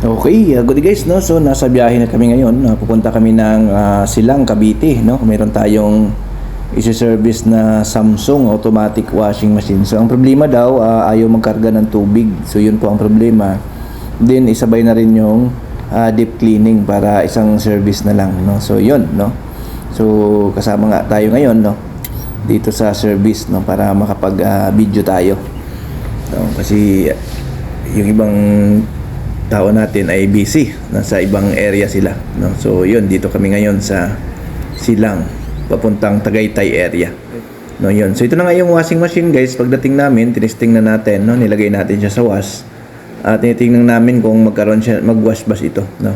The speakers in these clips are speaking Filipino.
Okay, uh, good guys, no? So nasa biyahe na kami ngayon. Uh, pupunta kami ng uh, Silang, Cavite, no? Meron tayong isi-service na Samsung automatic washing machine. So ang problema daw, uh, ayaw magkarga ng tubig. So yun po ang problema. Then isabay na rin yung uh, deep cleaning para isang service na lang, no? So yun, no? So kasama nga tayo ngayon, no? Dito sa service, no? Para makapag-video tayo. No? Kasi yung ibang tao natin ay busy. Nasa ibang area sila. No? So, yun. Dito kami ngayon sa Silang. Papuntang Tagaytay area. No, yun. So, ito na nga yung washing machine, guys. Pagdating namin, tinisting na natin. No? Nilagay natin siya sa wash. At tinitingnan namin kung magkaroon siya, mag-wash ba ito. No?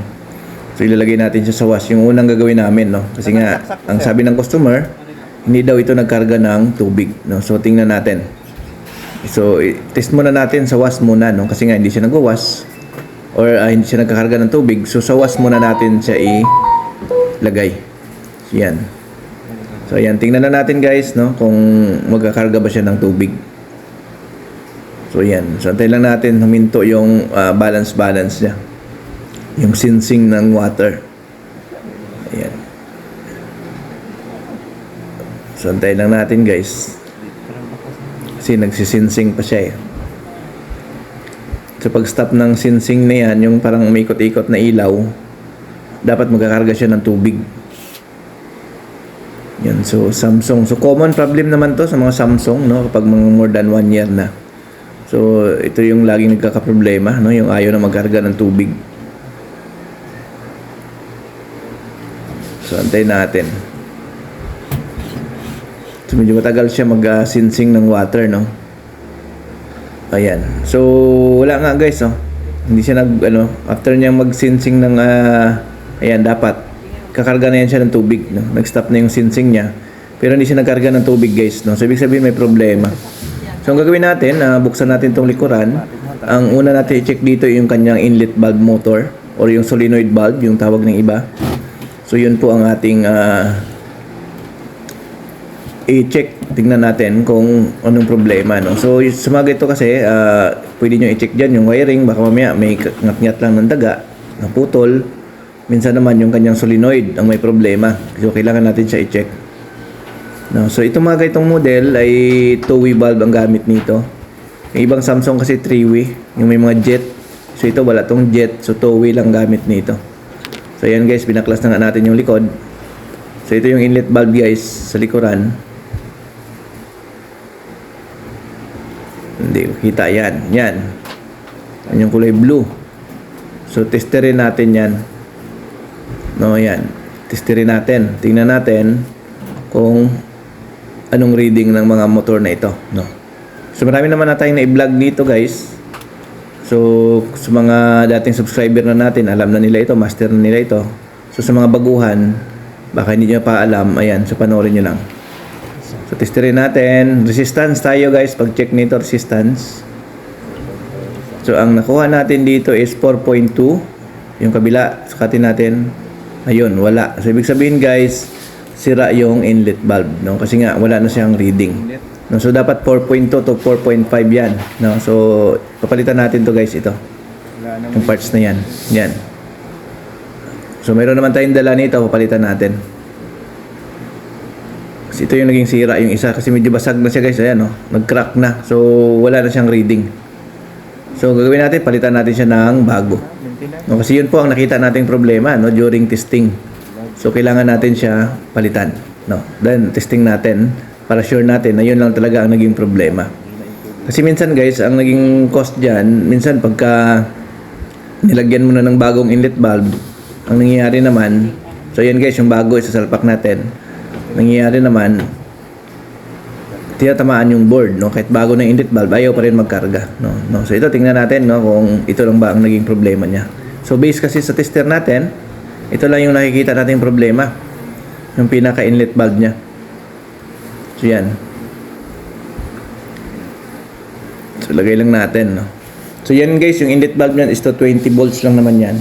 So, ilalagay natin siya sa wash. Yung unang gagawin namin, no? Kasi nga, ang sabi ng customer, hindi daw ito nagkarga ng tubig. No? So, tingnan natin. So, test muna natin sa wash muna, no? Kasi nga, hindi siya nag-wash or ah, hindi siya nagkakarga ng tubig. So, sa wash muna natin siya ilagay. So, yan. So, yan. Tingnan na natin, guys, no? Kung magkakarga ba siya ng tubig. So, yan. So, antayin lang natin huminto yung ah, balance-balance niya. Yung sinsing ng water. Ayan. So, antayin lang natin, guys. Kasi nagsisinsing pa siya eh. So pag stop ng sinsing na yan, yung parang may ikot-ikot na ilaw, dapat magkakarga siya ng tubig. Yan, so Samsung. So common problem naman to sa mga Samsung, no? Kapag mga more than one year na. So ito yung laging nagkakaproblema, no? Yung ayaw na magkarga ng tubig. So antayin natin. So medyo matagal siya mag-sinsing ng water, no? Ayan. So, wala nga guys, oh. Hindi siya nag, ano, after niya mag-sinsing ng, ah, ayan, dapat, kakarga na yan siya ng tubig, no? Nag-stop na yung sinsing niya. Pero hindi siya nagkarga ng tubig, guys, no? So, ibig sabihin may problema. So, ang gagawin natin, ah, buksan natin tong likuran. Ang una natin i-check dito yung kanyang inlet valve motor or yung solenoid valve, yung tawag ng iba. So, yun po ang ating, ah, i-check tingnan natin kung anong problema no? So sa mga ito kasi ah, pwede nyo i-check dyan yung wiring. Baka mamaya may ngat-ngat lang ng daga naputol minsan naman yung kanyang solenoid ang may problema. So kailangan natin siya i-check. No? So itong mga itong model ay two-way valve ang gamit nito. Yung ibang Samsung kasi three-way yung may mga jet. So ito wala tong jet. So two-way lang gamit nito. So yan guys binaklas na nga natin yung likod. So ito yung inlet valve guys sa likuran Hindi kita yan. Yan. Yan yung kulay blue. So, testerin natin yan. No, yan. Testerin natin. Tingnan natin kung anong reading ng mga motor na ito. No. So, marami naman na tayong na-vlog dito, guys. So, sa mga dating subscriber na natin, alam na nila ito, master na nila ito. So, sa mga baguhan, baka hindi nyo pa alam, ayan, so panoorin nyo lang. So, testerin natin. Resistance tayo guys. Pag-check nito, resistance. So, ang nakuha natin dito is 4.2. Yung kabila, sukatin natin. Ayun, wala. So, ibig sabihin guys, sira yung inlet valve. No? Kasi nga, wala na siyang reading. No? So, dapat 4.2 to 4.5 yan. No? So, papalitan natin to guys ito. Yung parts na yan. Yan. So, mayroon naman tayong dala nito. Papalitan natin. Kasi ito yung naging sira yung isa. Kasi medyo basag na siya guys. Ayan no nag-crack na. So wala na siyang reading. So gagawin natin palitan natin siya ng bago. No, kasi yun po ang nakita nating problema no during testing. So kailangan natin siya palitan no. Then testing natin para sure natin na yun lang talaga ang naging problema. Kasi minsan guys ang naging cost diyan minsan pagka nilagyan mo na ng bagong inlet valve ang nangyayari naman so yan guys yung bago isasalpak natin nangyayari naman tinatamaan yung board no? Kahit bago na inlet valve ayaw pa rin magkarga no? No so ito tingnan natin no kung ito lang ba ang naging problema niya. So base kasi sa tester natin ito lang yung nakikita nating problema yung pinaka inlet valve niya. So yan. So lagay lang natin no? So yan guys yung inlet valve niyan is to 20 volts lang naman yan.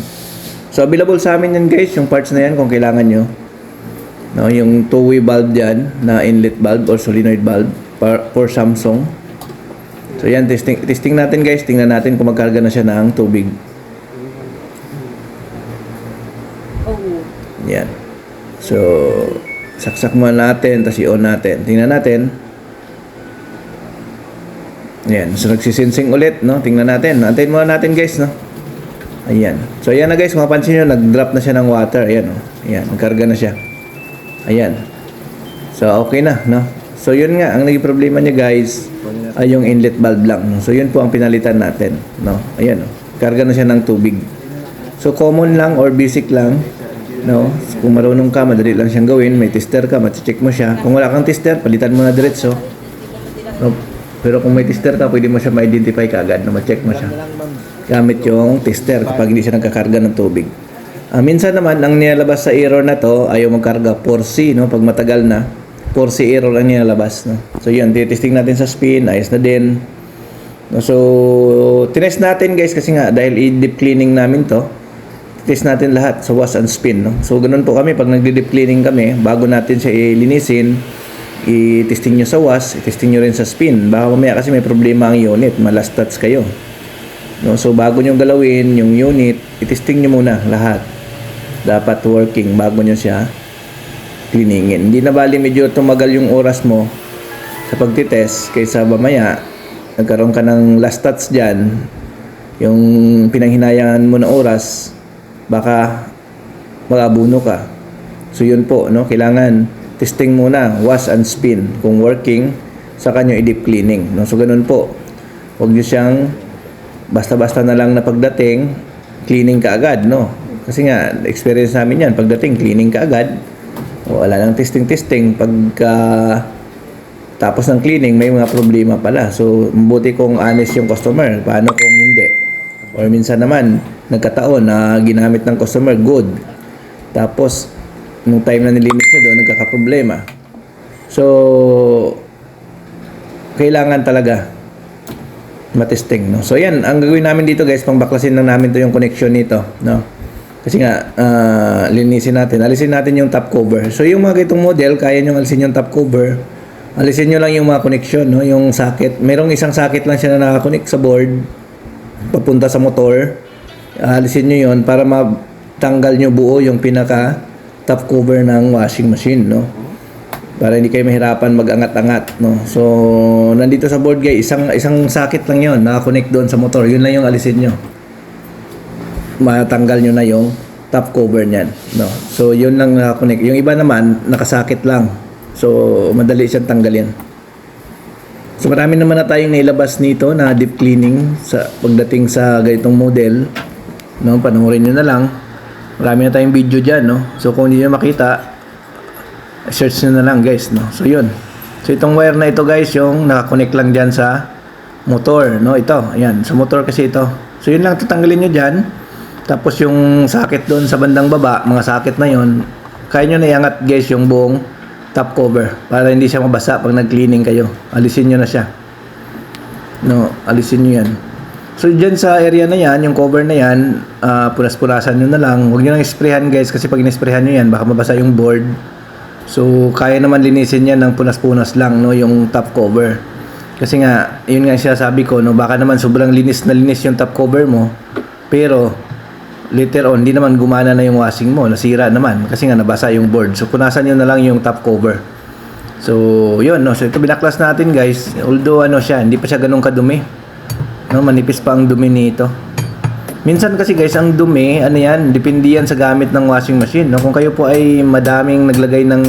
So available sa amin yan guys yung parts na yan kung kailangan nyo No, yung two-way valve diyan na inlet valve or solenoid valve for, for Samsung. So yan testing testing natin guys, tingnan natin kung magkarga na siya ng tubig. Yan. So, saksak muna natin, tapos i-on natin. Tingnan natin. Yan. So, nagsisinsing ulit, no? Tingnan natin. Antayin muna natin, guys, no? Ayan. So, ayan na, guys. Kung mapansin nyo, nag-drop na siya ng water. Ayan, no? Ayan. Nagkarga na siya. Ayan. So, okay na, no? So, yun nga. Ang naging problema niya, guys, ay yung inlet valve lang. No? So, yun po ang pinalitan natin, no? Ayan, no? Karga na siya ng tubig. So, common lang or basic lang, no? Kung marunong ka, madali lang siyang gawin. May tester ka, check mo siya. Kung wala kang tester, palitan mo na diretso. No? Pero kung may tester ka, pwede mo siya ma-identify kaagad na ma-check mo siya. Gamit yung tester kapag hindi siya nagkakarga ng tubig. Ah, minsan naman, ang nilalabas sa error na to, ayaw magkarga 4C, no? Pag matagal na, 4C error ang nilalabas, no? So, yun, titesting natin sa spin, ayos na din. So, tinest natin guys kasi nga, dahil i-deep cleaning namin to, test natin lahat sa wash and spin, no? So, ganun po kami, pag nagde-deep cleaning kami, bago natin siya ilinisin, i-testing nyo sa wash, i-testing nyo rin sa spin. Baka mamaya kasi may problema ang unit, malastats kayo. No? So, bago nyo galawin yung unit, i-testing nyo muna lahat. Dapat working bago nyo siya cleaningin. Hindi na bali medyo tumagal yung oras mo sa pagtitest kaysa mamaya nagkaroon ka ng last touch dyan yung pinanghinayangan mo na oras baka magabuno ka. So yun po, no? Kailangan testing muna, wash and spin. Kung working, sa kanyo i-deep cleaning. No? So ganun po. Huwag nyo siyang basta-basta na lang na pagdating, cleaning ka agad, no? Kasi nga, experience namin yan. Pagdating, cleaning ka agad. Wala lang testing-testing. Pagka tapos ng cleaning, may mga problema pala. So, mabuti kung honest yung customer. Paano kung hindi? Or minsan naman, nagkataon na ginamit ng customer, good. Tapos, nung time na nilinis nyo doon, nagkakaproblema. So, kailangan talaga matesting, no? So, yan. Ang gagawin namin dito, guys, pang baklasin lang namin to yung connection nito, no? Kasi nga, ah, linisin natin. Alisin natin yung top cover. So, yung mga itong model, kaya nyo alisin yung top cover. Alisin nyo lang yung mga connection, no? Yung socket. Merong isang socket lang siya na nakakonect sa board. Papunta sa motor. Alisin nyo yon para matanggal nyo buo yung pinaka top cover ng washing machine, no? Para hindi kayo mahirapan mag-angat-angat, no? So, nandito sa board guys, isang isang socket lang yon nakakonect doon sa motor. Yun lang yung alisin nyo matanggal nyo na yung top cover niyan. No? So, yun lang nakakonect. Yung iba naman, nakasakit lang. So, madali siyang tanggalin. So, marami naman na tayong nailabas nito na deep cleaning sa pagdating sa ganitong model. No? Panoorin nyo na lang. Marami na tayong video dyan. No? So, kung hindi nyo makita, search nyo na lang guys. No? So, yun. So, itong wire na ito guys, yung nakakonect lang dyan sa motor. No? Ito. Ayan. Sa motor kasi ito. So, yun lang tatanggalin nyo dyan. Tapos yung socket doon sa bandang baba, mga socket na yon, kaya nyo na iangat guys yung buong top cover para hindi siya mabasa pag nag-cleaning kayo. Alisin nyo na siya. No, alisin nyo yan. So dyan sa area na yan, yung cover na yan, ah, punas-punasan nyo na lang. Huwag nyo nang isprehan guys kasi pag in-sprayhan nyo yan, baka mabasa yung board. So kaya naman linisin yan ng punas-punas lang, no, yung top cover. Kasi nga, yun nga siya sabi ko, no, baka naman sobrang linis na linis yung top cover mo. Pero later on, hindi naman gumana na yung washing mo, nasira naman kasi nga nabasa yung board. So punasan niyo na lang yung top cover. So, yun, no. So ito binaklas natin, guys. Although ano siya, hindi pa siya ganun kadumi. No, manipis pa ang dumi nito. Minsan kasi guys, ang dumi, ano yan, depende yan sa gamit ng washing machine. No? Kung kayo po ay madaming naglagay ng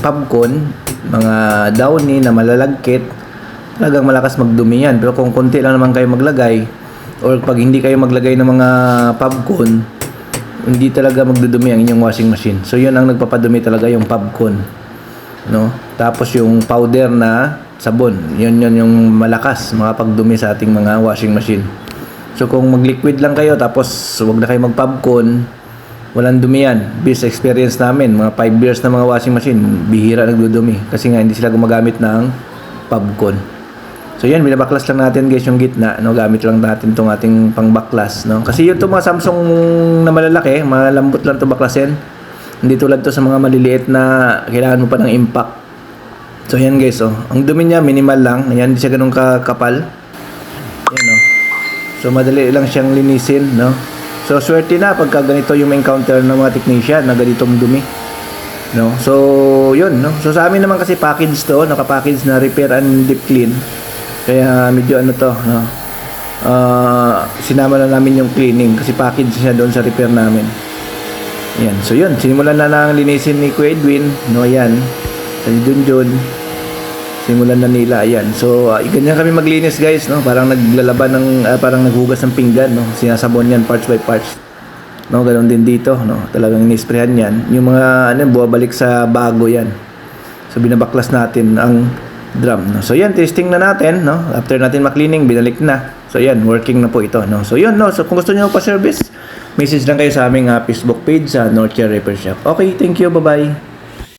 popcorn, mga downy na malalagkit, talagang malakas magdumi yan. Pero kung konti lang naman kayo maglagay, or pag hindi kayo maglagay ng mga popcorn, hindi talaga magdudumi ang inyong washing machine. So yun ang nagpapadumi talaga yung popcorn. No? Tapos yung powder na sabon, yun yun yung malakas makapagdumi sa ating mga washing machine. So kung mag-liquid lang kayo tapos wag na kayo mag-popcorn, walang dumi yan. Based experience namin, mga 5 years na mga washing machine, bihira nagdudumi kasi nga hindi sila gumagamit ng popcorn. So yan, binabaklas lang natin guys yung gitna, no? Gamit lang natin tong ating pangbaklas, no? Kasi yung mga Samsung na malalaki, malambot lang to baklasin. Hindi tulad to sa mga maliliit na kailangan mo pa ng impact. So yan guys, oh. Ang dumi niya minimal lang. Ayan, hindi siya ganun kakapal. Yan, oh. So madali lang siyang linisin, no? So swerte na pagka ganito yung encounter ng mga technician na ganitong dumi. No? So, yun, no? So sa amin naman kasi package to, naka-package na repair and deep clean. Kaya medyo ano to, no? Ah, sinama na namin yung cleaning kasi package siya doon sa repair namin. Yan. So yun, sinimulan na lang linisin ni Kuya Edwin, no? Yan. Sa Junjun. Simulan na nila, ayan. So, uh, ganyan kami maglinis, guys, no? Parang naglalaban ng, ah, parang naghugas ng pinggan, no? Sinasabon yan parts by parts. No, ganoon din dito, no? Talagang inisprehan yan. Yung mga, ano, buwabalik sa bago yan. So, binabaklas natin ang drum, no? So, yan, testing na natin, no? After natin maklining, binalik na. So, yan, working na po ito, no? So, yun, no? So, kung gusto niyo pa-service, message lang kayo sa aming ah, Facebook page sa North Repair Shop. Okay, thank you, bye-bye.